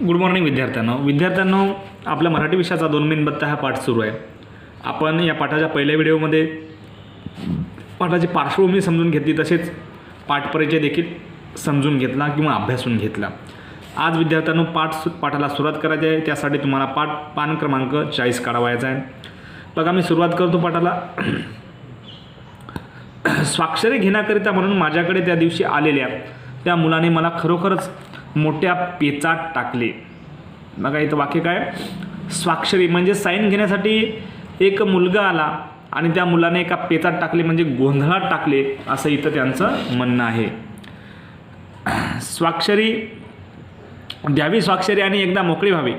Good morning विद्यार्थ्यांनो. विद्यार्थ्यांनो आपला मराठी विषयाचा दोन मेनबत्ता हा पाठ सुरू आहे. आपण या पाठाच्या पहिल्या व्हिडिओमध्ये पाठाची पार्श्वभूमी समजून घेतली तसेच पाठपरिचय देखील समजून घेतला किंवा अभ्यासून घेतला. आज विद्यार्थ्यांनो पाठ सु पाठाला सुरुवात करायची आहे. त्यासाठी तुम्हाला पाठ पान क्रमांक चाळीस काढावायचा आहे. बघा मी सुरुवात करतो पाठाला. स्वाक्षरी घेण्याकरिता म्हणून माझ्याकडे त्या दिवशी आलेल्या त्या मुलाने मला खरोखरच मोठ्या पेचात टाकले. बघा इथं वाक्य काय? स्वाक्षरी म्हणजे साईन घेण्यासाठी एक मुलगा आला आणि त्या मुलाने एका पेचात टाकले म्हणजे गोंधळात टाकले असं इथं त्यांचं म्हणणं आहे. स्वाक्षरी द्यावी स्वाक्षरी आणि एकदा मोकळी व्हावी.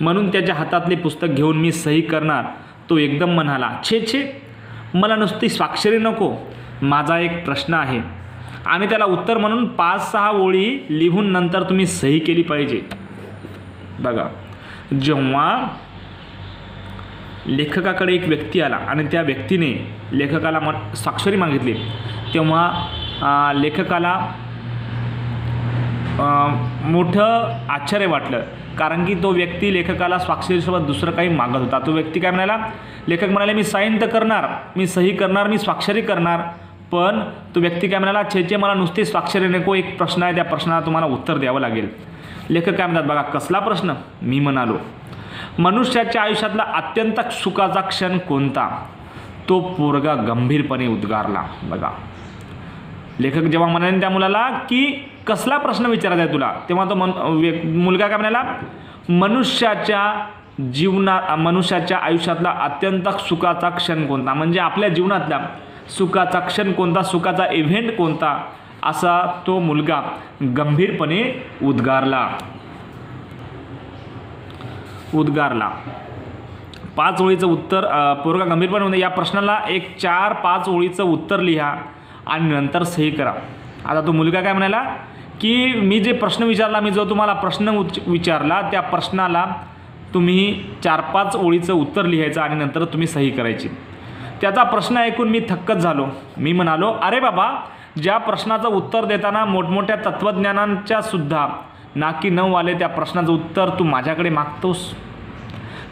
म्हणून त्याच्या हातातले पुस्तक घेऊन मी सही करणार तो एकदम म्हणाला छे छे मला नुसती स्वाक्षरी नको. माझा एक प्रश्न आहे. आणि त्याला उत्तर म्हणून पाच सहा ओळी लिहून नंतर तुम्ही सही केली पाहिजे. बघा जेव्हा लेखकाकडे एक व्यक्ती आला आणि त्या व्यक्तीने लेखकाला म स्वाक्षरी मागितली तेव्हा लेखकाला मोठं आश्चर्य वाटलं कारण की तो व्यक्ती लेखकाला स्वाक्षरीसोबत दुसरं काही मागत होता. तो व्यक्ती काय म्हणाला लेखक म्हणाले मी साईन तर करणार मी सही करणार मी स्वाक्षरी करणार पण तो व्यक्ती काय म्हणाला छेचे मला नुसती स्वाक्षरी नको एक प्रश्न आहे त्या प्रश्नाला तुम्हाला उत्तर द्यावं लागेल. लेखक काय म्हणतात बघा कसला प्रश्न? मी म्हणालो मनुष्याच्या आयुष्यातला अत्यंत सुखाचा क्षण कोणता? तो पोरगा गंभीरपणे उद्गारला बघा. लेखक जेव्हा म्हणाले त्या मुलाला की कसला प्रश्न विचारायचा आहे तुला? तेव्हा तो मन व्य- मुलगा काय म्हणाला मनुष्याच्या जीवना मनुष्याच्या आयुष्यातला अत्यंत सुखाचा क्षण कोणता? म्हणजे आपल्या जीवनातला सुखाचा क्षण कोणता सुखाचा इव्हेंट कोणता असा तो मुलगा गंभीरपणे उद्गारला. उद्गारला. पाच ओळीचं उत्तर पोरगा गंभीरपणे म्हणजे या प्रश्नाला एक चार पाच ओळीचं उत्तर लिहा आणि नंतर सही करा. आता तो मुलगा काय म्हणाला की मी जे प्रश्न विचारला मी जो तुम्हाला प्रश्न उच विचारला त्या प्रश्नाला तुम्ही चार पाच ओळीचं उत्तर लिहायचं आणि नंतर तुम्ही सही करायची. त्याचा प्रश्न ऐकून मी थक्कच झालो. मी म्हणालो अरे बाबा ज्या प्रश्नाचं उत्तर देताना मोठमोठ्या तत्त्वज्ञानांच्या सुद्धा नाकी न आले त्या प्रश्नाचं उत्तर तू माझ्याकडे मागतोस.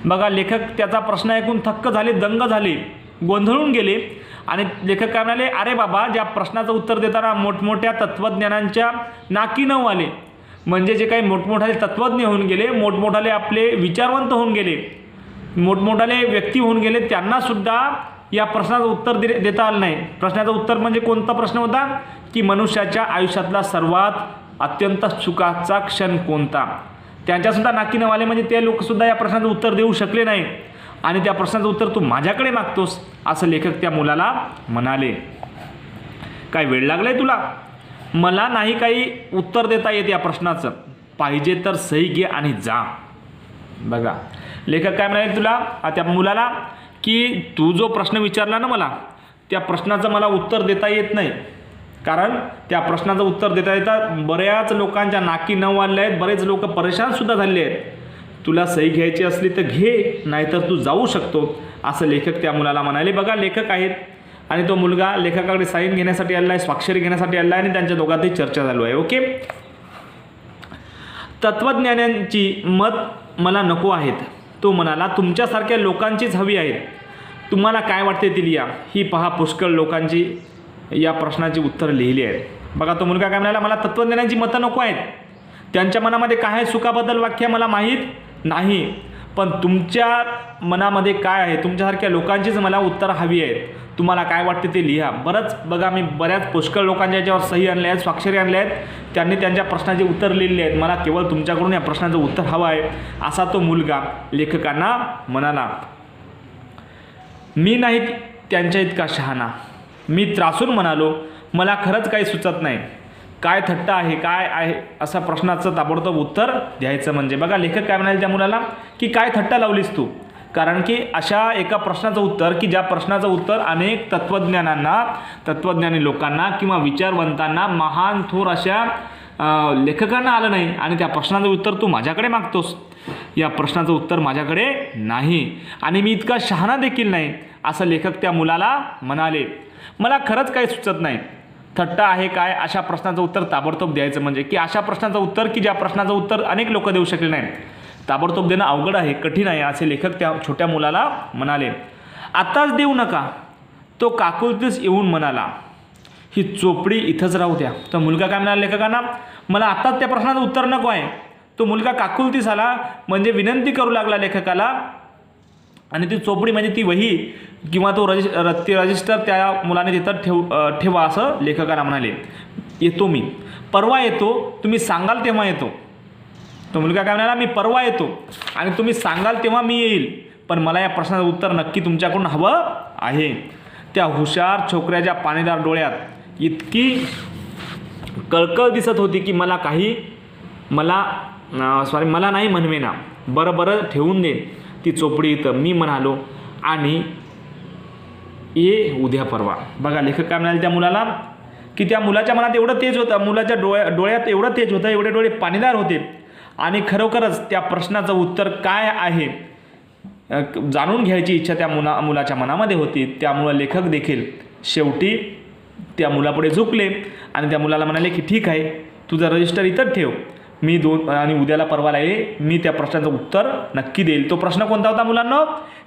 बघा लेखक त्याचा प्रश्न ऐकून थक्क झाले दंग झाले गोंधळून गेले आणि लेखक काय म्हणाले अरे बाबा ज्या प्रश्नाचं उत्तर देताना मोठमोठ्या तत्त्वज्ञानांच्या नाकी नऊ आले म्हणजे जे काही मोठमोठाले तत्त्वज्ञ होऊन गेले मोठमोठाले आपले विचारवंत होऊन गेले मोठमोठाले व्यक्ती होऊन गेले त्यांनासुद्धा या प्रश्नाचं उत्तर दे देता आलं नाही. प्रश्नाचं उत्तर म्हणजे कोणता प्रश्न होता? की मनुष्याच्या आयुष्यातला सर्वात अत्यंत सुखाचा क्षण कोणता? त्यांच्यासुद्धा नाकी म्हणजे ते लोकसुद्धा या प्रश्नाचं उत्तर देऊ शकले नाही. आणि त्या प्रश्नाचं उत्तर तू माझ्याकडे मागतोस असं लेखक त्या मुलाला म्हणाले. काय वेळ लागलाय तुला? मला नाही काही उत्तर देता येत या प्रश्नाचं. पाहिजे तर सही घे आणि जा. बघा. लेखक काय म्हणाले तुला? त्या मुलाला की तू जो प्रश्न विचारला ना मला त्या प्रश्नाचं मला उत्तर देता येत नाही. कारण त्या प्रश्नाचं उत्तर देता येता बऱ्याच लोकांच्या नाकी न वाढले आहेत बरेच लोक परेशानसुद्धा झाले आहेत. तुला सही घ्यायची असली तर घे नाहीतर तू जाऊ शकतो असं लेखक त्या मुलाला म्हणाले. बघा लेखक आहेत आणि तो मुलगा लेखकाकडे साईन घेण्यासाठी आला आहे स्वाक्षरी घेण्यासाठी आला आहे आणि त्यांच्या दोघांतही चर्चा चालू आहे ओके? तत्त्वज्ञानांची मत मला नको आहेत. तो म्हणाला तुमच्यासारख्या लोकांचीच हवी आहेत. तुम्हाला काय वाटते ती ही पहा पुष्कळ लोकांची या प्रश्नाची उत्तरं लिहिली आहेत. बघा तो मुलगा काय म्हणाला मला तत्त्वज्ञानाची मतं नको आहेत. त्यांच्या मनामध्ये काय सुखाबद्दल वाक्य मला माहीत नाही. पण तुमच्या मनामध्ये काय आहे? तुमच्यासारख्या लोकांचीच मला उत्तरं हवी आहेत. तुम्हाला काय वाटते ते लिहा. बरंच बघा मी बऱ्याच पुष्कळ लोकांच्या याच्यावर सही आणल्या आहेत स्वाक्षरी आणल्या आहेत. त्यांनी त्यांच्या प्रश्नाचे उत्तर लिहिलेले आहेत. मला केवळ तुमच्याकडून या प्रश्नाचं उत्तर हवं आहे. असा तो मुलगा लेखकांना म्हणाला मी नाही त्यांच्या इतका शहाणा. मी त्रासून म्हणालो मला खरंच काही सुचत नाही. काय थट्टा आहे काय आहे असा प्रश्नाचं ताबडतोब उत्तर द्यायचं म्हणजे बघा लेखक काय म्हणाले त्या मुलाला? की काय थट्टा लावलीस तू? कारण की अशा एका प्रश्नाचं उत्तर की ज्या प्रश्नाचं उत्तर अनेक तत्त्वज्ञानांना तत्त्वज्ञानी लोकांना किंवा विचारवंतांना महान थोर अशा लेखकांना आलं नाही आणि त्या प्रश्नाचं उत्तर तू माझ्याकडे मागतोस. या प्रश्नाचं उत्तर माझ्याकडे नाही आणि मी इतका शहाणा देखील नाही असं लेखक त्या मुलाला म्हणाले. मला खरंच काही सुचत नाही. थट्टा आहे काय अशा प्रश्नाचं उत्तर ताबडतोब द्यायचं म्हणजे की अशा प्रश्नाचं उत्तर की ज्या प्रश्नाचं उत्तर अनेक लोक देऊ शकले नाहीत. ताबडतोब देणं अवघड आहे कठीण आहे असे लेखक त्या छोट्या मुलाला म्हणाले. आत्ताच देऊ नका तो काकुलतीस येऊन म्हणाला ही चोपडी इथंच राहू द्या. तर मुलगा काय म्हणाला लेखकांना मला आत्ताच त्या प्रश्नाचं उत्तर नको आहे. तो मुलगा काकुलतीस आला म्हणजे विनंती करू लागला लेखकाला आणि ती चोपडी म्हणजे ती वही किंवा तो रजिस् र- रजिस्टर त्या मुलाने तिथं ठेव ठेवा असं लेखकाला म्हणाले. येतो मी. परवा येतो तुम्ही सांगाल तेव्हा येतो. तो मुलगा काय म्हणाला मी परवा येतो आणि तुम्ही सांगाल तेव्हा मी येईल. पण मला या प्रश्नाचं उत्तर नक्की तुमच्याकडून हवं आहे. त्या हुशार छोकऱ्याच्या पाणीदार डोळ्यात इतकी कळकळ दिसत होती की मला काही मला सॉरी मला नाही म्हणवेना. बरं बरं ठेवून दे. ती चोपडी इथं मी म्हणालो आणि ये उद्या परवा. बघा लेखक काय म्हणाले त्या मुलाला? की त्या मुलाच्या मनात एवढं तेज होतं मुलाच्या डोळ्या डोळ्यात एवढं तेज होतं एवढे डोळे पाणीदार होते. आणि खरोखरच त्या प्रश्नाचं उत्तर काय आहे जाणून घ्यायची इच्छा त्या मुला मुलाच्या मनामध्ये होती. त्यामुळं लेखक देखील शेवटी त्या मुलापुढे झुकले आणि त्या मुलाला म्हणाले की ठीक आहे तुझं रजिस्टर इथंच ठेव. मी दोन आणि उद्याला परवाला ये मी त्या प्रश्नाचं उत्तर नक्की देईल. तो प्रश्न कोणता होता मुलांना?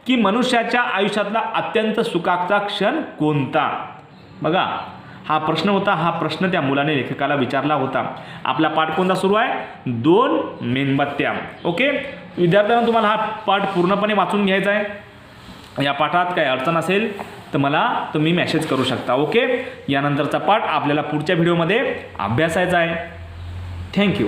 की मनुष्याच्या आयुष्यातला अत्यंत सुखाचा क्षण कोणता? बघा हा प्रश्न होता हा प्रश्न त्या मुलाने लेखकाला विचारला होता. आपला पाठ कोणता सुरू आहे? दोन मेणबत्त्या. ओके? विद्यार्थ्यांना तुम्हाला हा पाठ पूर्णपणे वाचून घ्यायचा आहे. या पाठात काही अडचण असेल तर मला तुम्ही मेसेज करू शकता. ओके? यानंतरचा पाठ आपल्याला पुढच्या व्हिडिओमध्ये अभ्यासायचा आहे. थँक्यू